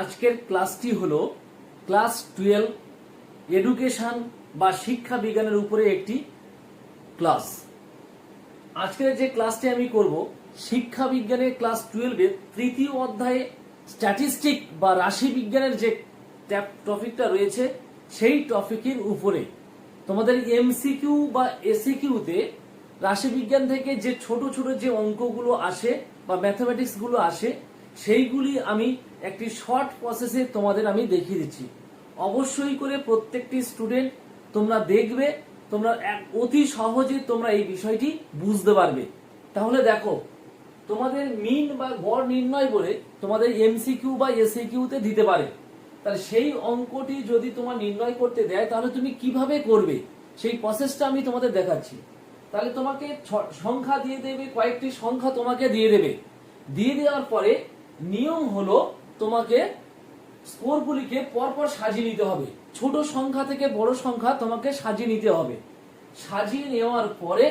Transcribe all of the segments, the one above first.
আজকের ক্লাসটি হলো ক্লাস টুয়েলভ, এডুকেশন বা শিক্ষা বিজ্ঞানের উপরে একটি ক্লাস। আজকের যে ক্লাসটি আমি করব, শিক্ষা বিজ্ঞানের ক্লাস টুয়েলভের তৃতীয় অধ্যায়ে স্ট্যাটিস্টিক বা রাশি বিজ্ঞানের যে টপিকটা রয়েছে, সেই টপিকের উপরে। তোমাদের এমসিকিউ বা এসিকিউতে রাশিবিজ্ঞান থেকে যে ছোট ছোট যে অঙ্কগুলো আসে বা ম্যাথমেটিক্সগুলো আসে সেইগুলি আমি একটি শর্ট প্রসেসে তোমাদের আমি দেখিয়ে দিচ্ছি। অবশ্যই করে প্রত্যেকটি স্টুডেন্ট তোমরা দেখবে, তোমরা অতি সহজে তোমরা এই বিষয়টি বুঝতে পারবে। তাহলে দেখো, তোমাদের মিন বা গড় নির্ণয় বলে তোমাদের এমসিকিউ বা এসিকিউতে দিতে পারে। তাহলে সেই অঙ্কটি যদি তোমার নির্ণয় করতে দেয়, তাহলে তুমি কীভাবে করবে? সেই প্রসেসটা আমি তোমাদের দেখাচ্ছি। তাহলে তোমাকে সংখ্যা দিয়ে দেবে, কয়েকটি সংখ্যা তোমাকে দিয়ে দেবে। দিয়ে দেওয়ার পরে নিয়ম হলো তোমাকে স্কোরগুলিকে পরপর সাজিয়ে নিতে হবে। ছোট সংখ্যা থেকে বড় সংখ্যা তোমাকে সাজিয়ে নিতে হবে। সাজিয়ে নেওয়ার পরে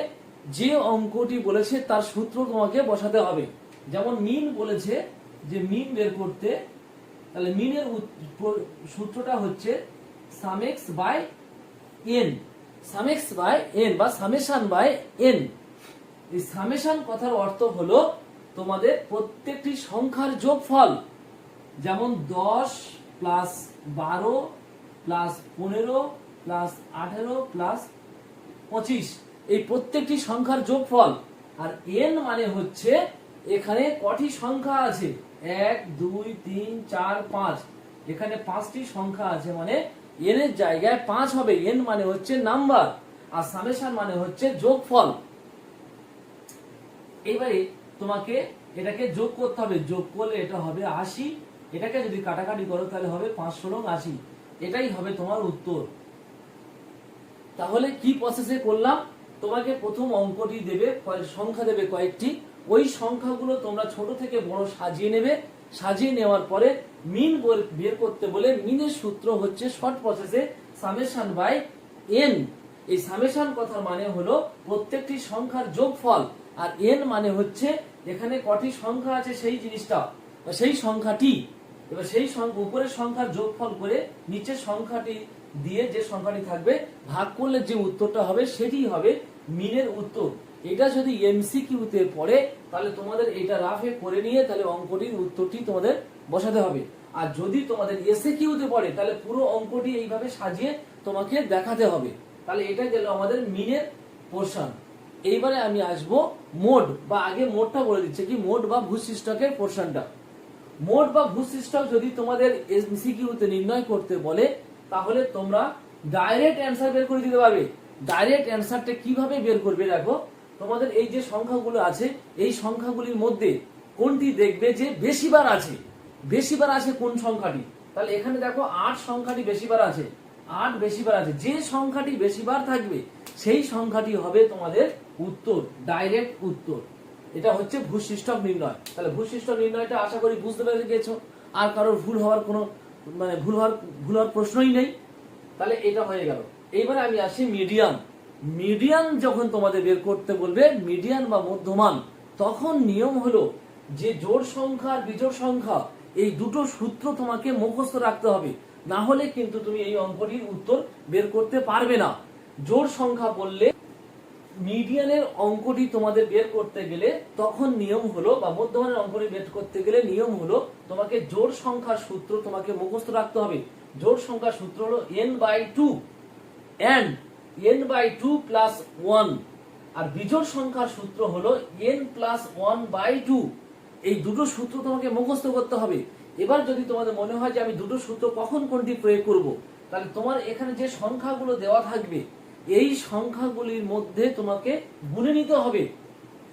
যে অঙ্কটি বলেছে তার সূত্র তোমাকে বসাতে হবে। যেমন মিন বলেছে যে মিন বের করতে, তাহলে মিনের সূত্রটা হচ্ছে sum x by n sum x by n বা সামেশান বাই এন এই সামেশান কথার অর্থ হলো তোমাদের প্রত্যেকটি সংখ্যার যোগফল। যেমন দশ প্লাস বারো প্লাস পনেরো প্লাস আঠেরো প্লাস পঁচিশ। এই প্রত্যেকটি সংখ্যার যোগফল। আর এন মানে হচ্ছে এখানে কটি সংখ্যা আছে? এক, দুই, তিন, চার, পাঁচ। এখানে পাঁচটি সংখ্যা আছে মানে এন এর জায়গায় পাঁচ হবে। এন মানে হচ্ছে নাম্বার আর সামেশন মানে হচ্ছে যোগফল। এবারে তোমাকে এটাকে যোগ করতে হবে। যোগ করলে এটা হবে আশি। এটাকে যদি কাটাকাটি করো, তাহলে হবে পাঁচশো লং আশি। এটাই হবে তোমার উত্তর। তাহলে কি প্রসেসে করলাম? তোমাকে প্রথম অঙ্কটি দেবে সংখ্যা দেবে কয়েকটি। ওই সংখ্যাগুলো তোমরা ছোট থেকে বড় সাজিয়ে নেবে। সাজিয়ে নেওয়ার পরে মিন বের করতে বলে মিনের সূত্র হচ্ছে শর্ট প্রসেসে সামেশন বাই এন এই সামেশন কথার মানে হলো প্রত্যেকটি সংখ্যার যোগফল। আর এন মানে হচ্ছে এখানে কটি সংখ্যা আছে সেই জিনিসটা। বা সেই সংখ্যাটি। এবার সেই সংখ্যা উপরের সংখ্যার যোগফল করে নিচের সংখ্যাটি দিয়ে যে সংখ্যাটি থাকবে, ভাগ করলে যে উত্তরটা হবে সেটি হবে মিনের উত্তর। এটা যদি এমসিকিউতে পড়ে, তাহলে তোমাদের এটা রাফে করে নিয়ে তাহলে অঙ্কটির উত্তরটি তোমাদের বসাতে হবে। আর যদি তোমাদের এসে কিউতে পড়ে, তাহলে পুরো অঙ্কটি এইভাবে সাজিয়ে তোমাকে দেখাতে হবে। তাহলে এটা গেল আমাদের মিনের পোর্শন এইবারে আমি আসব মোড, বা আগে মোডটা বলে দিচ্ছে কি, মোড বা ভূশিষ্টকের পোর্শনটা মোট বা ভূশিষ্টক যদি তোমাদের এমসিকিউতে নির্ণয় করতে বলে, তাহলে তোমরা ডাইরেক্ট অ্যান্সার বের করে দিতে পারবে। ডাইরেক্ট অ্যান্সারটা কীভাবে বের করবে দেখো, তোমাদের এই যে সংখ্যাগুলো আছে, এই সংখ্যাগুলির মধ্যে কোনটি দেখবে যে বেশিবার আছে? বেশিবার আছে কোন সংখ্যাটি? তাহলে এখানে দেখো আট সংখ্যাটি বেশিবার আছে। আট বেশিবার আছে। যে সংখ্যাটি বেশিবার থাকবে সেই সংখ্যাটি হবে তোমাদের উত্তর ডাইরেক্ট উত্তর। এটা হচ্ছে ভূশিষ্টক নির্ণয়। তাহলে ভূশিষ্টক নির্ণয়টা আশা করি বুঝতে পেরে গেছো। আর কারোর ভুল হওয়ার কোনো মানে ভুল হওয়ার ভুল হওয়ার প্রশ্নই নেই। তাহলে এটা হয়ে গেল। এইবারে আমি আসি মিডিয়ান মিডিয়ান যখন তোমাদের বের করতে বলবে মিডিয়ান বা মধ্যমান, তখন নিয়ম হলো যে জোড় সংখ্যা আর বিজোড় সংখ্যা, এই দুটো সূত্র তোমাকে মুখস্থ রাখতে হবে। না হলে কিন্তু তুমি এই অঙ্কটির উত্তর বের করতে পারবে না। জোড় সংখ্যা বললে মিডিয়ানের অঙ্কটি তোমাদের বের করতে গেলে তখন নিয়ম হলো বা মধ্যমানের অঙ্কটি বের করতে গেলে নিয়ম হলো তোমাকে জোড় সংখ্যার সূত্র তোমাকে মুখস্থ রাখতে হবে। জোড় সংখ্যার সূত্র হলো n by two and n by two plus one আর বিজোড় সংখ্যার সূত্র হলো n plus one by two এই দুটো সূত্র তোমাকে মুখস্থ করতে হবে। এবার যদি তোমাদের মনে হয় যে আমি দুটো সূত্র কখন কোনটি প্রয়োগ করব, তাহলে তোমার এখানে যে সংখ্যাগুলো দেওয়া থাকবে এই সংখ্যাগুলির মধ্যে তোমাকে গুনে নিতে হবে।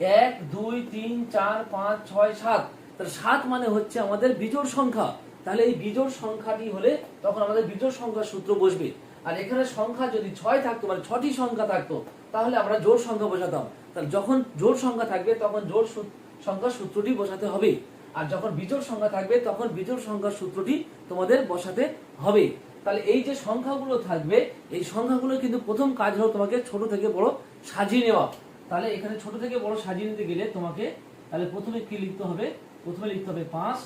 এক, দুই, তিন, চার, পাঁচ, ছয়, সাত। তাহলে সাত মানে হচ্ছে আমাদের বিজোড় সংখ্যা। তাহলে এই বিজোড় সংখ্যাটি হলে তখন আমাদের বিজোড় সংখ্যার সূত্র বসবে। আর এখানে সংখ্যা যদি ছয় থাকতো মানে ছটি সংখ্যা থাকতো, তাহলে আমরা জোড় সংখ্যা বসাতাম। তাহলে যখন জোড় সংখ্যা থাকবে, তখন সূ- সংখ্যার সূত্রটি বসাতে হবে। আর যখন বিজোড় সংখ্যা থাকবে, তখন বিজোড় সংখ্যার সূত্রটি তোমাদের বসাতে হবে। তাহলে এই যে সংখ্যাগুলো থাকবে, এই সংখ্যাগুলো কিন্তু প্রথম কাজ হলো তোমাকে ছোট থেকে বড় সাজিয়ে নেওয়া। তাহলে এখানে ছোট থেকে বড় সাজিয়ে নিতে গেলে তোমাকে তাহলে প্রথমে কি লিখতে হবে? প্রথমে লিখতে হবে পাঁচ,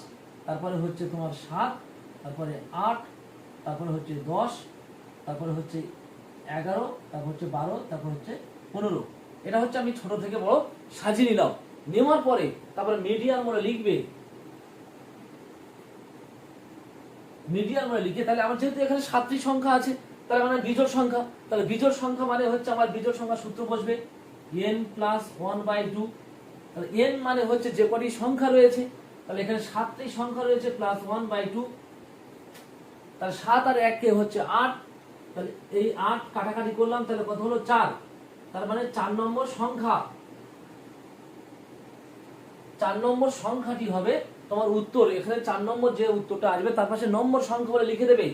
তারপরে হচ্ছে তোমার সাত, তারপরে আট, তারপরে হচ্ছে দশ, তারপরে হচ্ছে এগারো, তারপর হচ্ছে বারো, তারপর হচ্ছে পনেরো। এটা হচ্ছে আমি ছোট থেকে বড় সাজিয়ে নিলাম। নেওয়ার পরে তারপরে মিডিয়াম মোড়ে লিখবে মিডিয়াম মোড়ে লিখে, তাহলে আমার যেহেতু এখানে সাতটি সংখ্যা আছে, তাহলে মানে বিজোড় সংখ্যা, তাহলে বিজোড় সংখ্যা মানে হচ্ছে আমার বিজোড় সংখ্যা সূত্র বসবে n plus one by two তাহলে এন মানে হচ্ছে যে কটি সংখ্যা রয়েছে, তাহলে এখানে সাতটি সংখ্যা রয়েছে প্লাস ওয়ান বাই টু তাহলে সাত আর এক কে হচ্ছে আট, তাহলে এই আট কাটাকাটি করলাম, তাহলে কত হলো চার, তার মানে চার নম্বর সংখ্যা, চার নম্বর সংখ্যাটি হবে তোমার উত্তর, এখানে চার নম্বর যে উত্তরটা আসবে, তার পাশে নম্বর সংখ্যা বলে লিখে দেবে।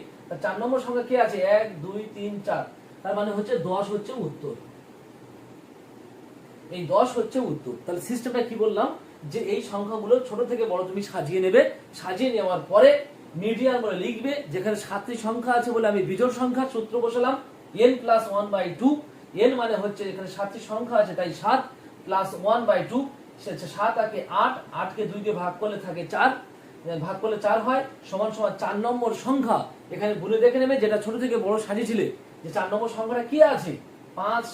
চার নম্বর সংখ্যা কি আছে? এক, দুই, তিন, চার। তার মানে হচ্ছে দশ হচ্ছে উত্তর। এই দশ হচ্ছে উত্তর। তাহলে সিস্টেমটা কি বললাম? যে এই সংখ্যাগুলো ছোট থেকে বড় তুমি সাজিয়ে নেবে। সাজিয়ে নেওয়ার পরে মিডিয়াম বলে লিখবে, যেখানে সাতটি সংখ্যা আছে বলে আমি বিজোড় সংখ্যা সূত্র বসালাম। N plus one by two n মানে হচ্ছে এখানে সাতটি সংখ্যা আছে, তাই সাত প্লাস ওয়ান বাই টু সাত আকে আট, আটকে দুইকে ভাগ করলে থাকে চার। ভাগ করলে চার হয়, সমান সমান চার নম্বর সংখ্যা। এখানে ভুলে দেখে নেবে যেটা ছোট থেকে বড় সাজিয়েছিলে যে চার নম্বর সংখ্যাটা কি আছে? পাঁচ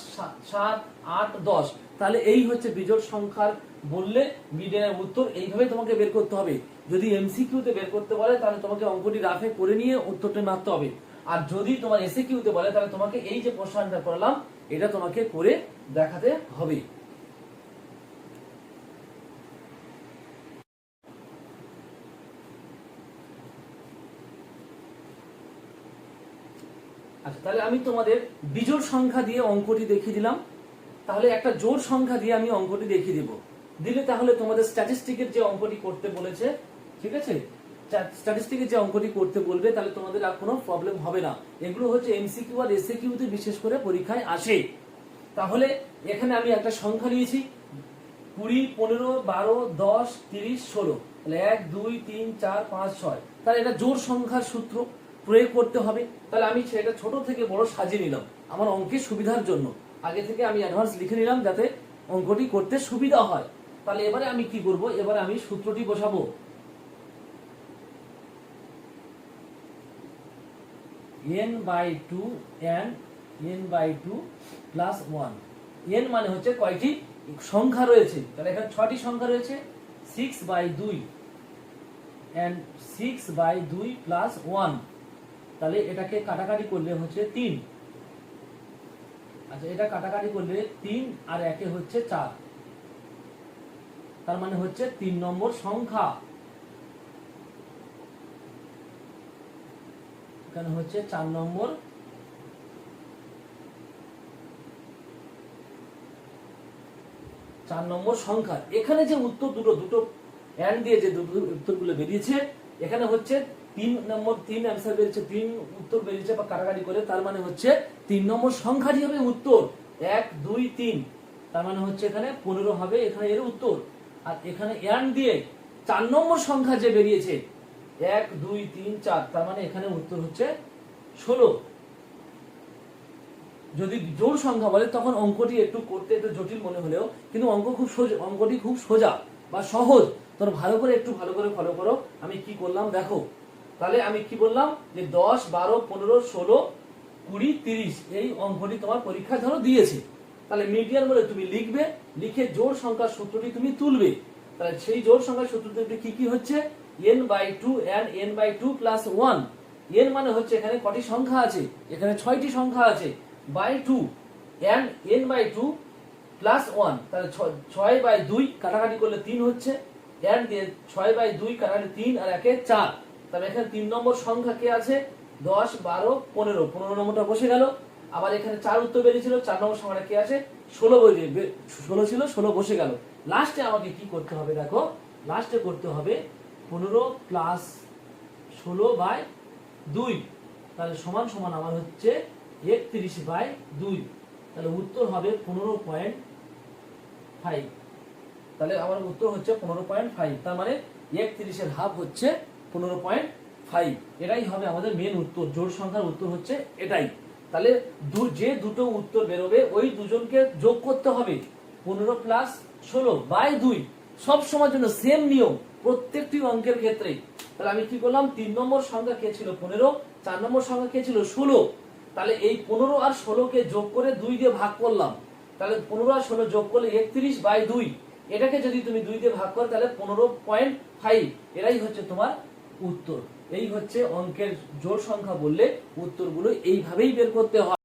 সাত, আট, দশ। তাহলে এই হচ্ছে বিজোড় সংখ্যার বললে মিডিয়ানের উত্তর। এইভাবে তোমাকে বের করতে হবে। যদি এমসিকিউতে বের করতে বলে, তাহলে তোমাকে অঙ্কটি রাফে করে নিয়ে উত্তরটা মারতে হবে। আর যদি তোমার এসে কিউতে বলে, তাহলে তোমাকে এই যে প্রশ্নটা করলাম, এটা তোমাকে করে দেখাতে হবে আচ্ছা তাহলে আমি তোমাদের বিজোড় সংখ্যা দিয়ে অঙ্কটি দেখিয়ে দিলাম। তাহলে একটা জোর সংখ্যা দিয়ে আমি অঙ্কটি দেখিয়ে দিব। দিলে তাহলে তোমাদের স্ট্যাটিস্টিকের যে অঙ্কটি করতে বলেছে, ঠিক আছে? স্ট্যাটিস্টিকের যে অঙ্কটি করতে বলবে, তাহলে তোমাদের আর কোনো প্রবলেম হবে না। এগুলো হচ্ছে এমসিকিউ আর এসএকিউ তে বিশেষ করে পরীক্ষায় আসে। তাহলে এখানে আমি একটা সংখ্যা নিয়েছি। কুড়ি, পনেরো, বারো, দশ, তিরিশ, ষোলো। তাহলে এক, দুই, তিন, চার, পাঁচ, ছয়। তাহলে এটা জোর সংখ্যার সূত্র। প্রয়োগ করতে হবে, তাহলে আমি সেটা ছোট থেকে বড় সাজিয়ে নিলাম। আমার অঙ্কের সুবিধার জন্য। আগে থেকে আমি অ্যাডভান্স লিখে নিলাম যাতে অঙ্কটি করতে সুবিধা হয়। তাহলে এবারে আমি কি করব? এবারে আমি সূত্রটি বসাবো। N by two n n by two plus one n মানে হচ্ছে কয়টি সংখ্যা রয়েছে? তাহলে এখানে ছয়টি সংখ্যা রয়েছে। সিক্স বাই দুই অ্যান্ড সিক্স বাই দুই প্লাস ওয়ান তাহলে এটাকে কাটাকাটি করলে হচ্ছে তিন। আচ্ছা এটা কাটাকাটি করলে তিন আর একে হচ্ছে চার। তার মানে হচ্ছে তিন নম্বর সংখ্যা। এখানে হচ্ছে চার নম্বর। চার নম্বর সংখ্যা। এখানে যে উত্তর দুটো দুটো অ্যান্ড দিয়ে যে দুটো উত্তরগুলো বেরিয়েছে, এখানে হচ্ছে তিন নম্বর, তিন অ্যান্সার বেরিয়েছে, তিন উত্তর বেরিয়েছে বা কাটাকাটি করে, তার মানে হচ্ছে তিন নম্বর সংখ্যাটি হবে উত্তর। এক, দুই, তিন। তার মানে হচ্ছে এখানে পনেরো হবে, এখানে এর উত্তর। আর এখানে অ্যান্ড দিয়ে চার নম্বর সংখ্যা যে বেরিয়েছে, এক, দুই, তিন, চার, তার মানে এখানে উত্তর হচ্ছে ষোলো। যদি জোড় সংখ্যা বলে, তখন অঙ্কটি একটু করতে একটু জটিল মনে হলেও, কিন্তু অঙ্ক খুব সোজা, অঙ্কটি খুব সোজা বা সহজ। তোর ভালো করে একটু ভালো করে ফলো করো। আমি কি করলাম? দেখো তাহলে আমি কি বললাম যে দশ, বারো, পনেরো, ষোলো, কুড়ি, তিরিশ এই অঙ্কটি তোমার পরীক্ষা ধরো দিয়েছে। তাহলে মিডিয়ান বলে তুমি লিখবে, লিখে জোড় সংখ্যার সূত্রটি তুমি তুলবে। তাহলে সেই জোড় সংখ্যার সূত্রটি কি কি হচ্ছে? N by two and n by two plus one n মানে হচ্ছে এখানে কটি সংখ্যা আছে? এখানে ছয়টি সংখ্যা আছে। By two and n by two plus one তাহলে ছয় বাই দুই কাটাকাটি করলে তিন হচ্ছে। অ্যান্ড দিয়ে ছয় বাই দুই কাটাকাটি তিন আর একে চার। তাহলে এখানে তিন নম্বর সংখ্যা কে আছে? দশ, বারো, পনেরো। পনেরো নম্বরটা বসে গেল। আবার এখানে চার উত্তর বেরিয়েছিল, চার নম্বর সংখ্যাটা কে আছে? ষোলো বেরিয়ে ষোলো ছিল, ষোলো বসে গেল। লাস্টে আমাকে কি করতে হবে দেখো? লাস্টে করতে হবে পনেরো প্লাস ষোলো বাই দুই। তাহলে সমান সমান আমার হচ্ছে একত্রিশ বাই দুই। তাহলে উত্তর হবে পনেরো পয়েন্ট ফাইভ তাহলে আমার উত্তর হচ্ছে পনেরো পয়েন্ট ফাইভ তার মানে একত্রিশের হাফ হচ্ছে পনেরো পয়েন্ট ফাইভ এটাই হবে আমাদের মেন উত্তর। জোর সংখ্যার উত্তর হচ্ছে এটাই। তাহলে যে দুটো উত্তর বেরোবে, ওই দুজনকে যোগ করতে হবে। পনেরো প্লাস ষোলো বাই দুই। সব সময়ের জন্য সেম নিয়ম প্রত্যেকটি অঙ্কের ক্ষেত্রে। তাহলে আমি কি করলাম? তিন নম্বর সংখ্যা কে ছিল? পনেরো। চার নম্বর সংখ্যা কে ছিল? ষোলো। তাহলে এই পনেরো আর ষোলোকে যোগ করে দুই দিয়ে ভাগ করলাম। তাহলে পনেরো আর ষোলো যোগ করলে একত্রিশ বাই দুই। এটাকে যদি তুমি দুই দিয়ে ভাগ করো, তাহলে পনেরো পয়েন্ট ফাইভ এরাই হচ্ছে তোমার উত্তর। এই হচ্ছে অঙ্কের জোড় সংখ্যা বললে উত্তরগুলো এইভাবেই বের করতে হয়।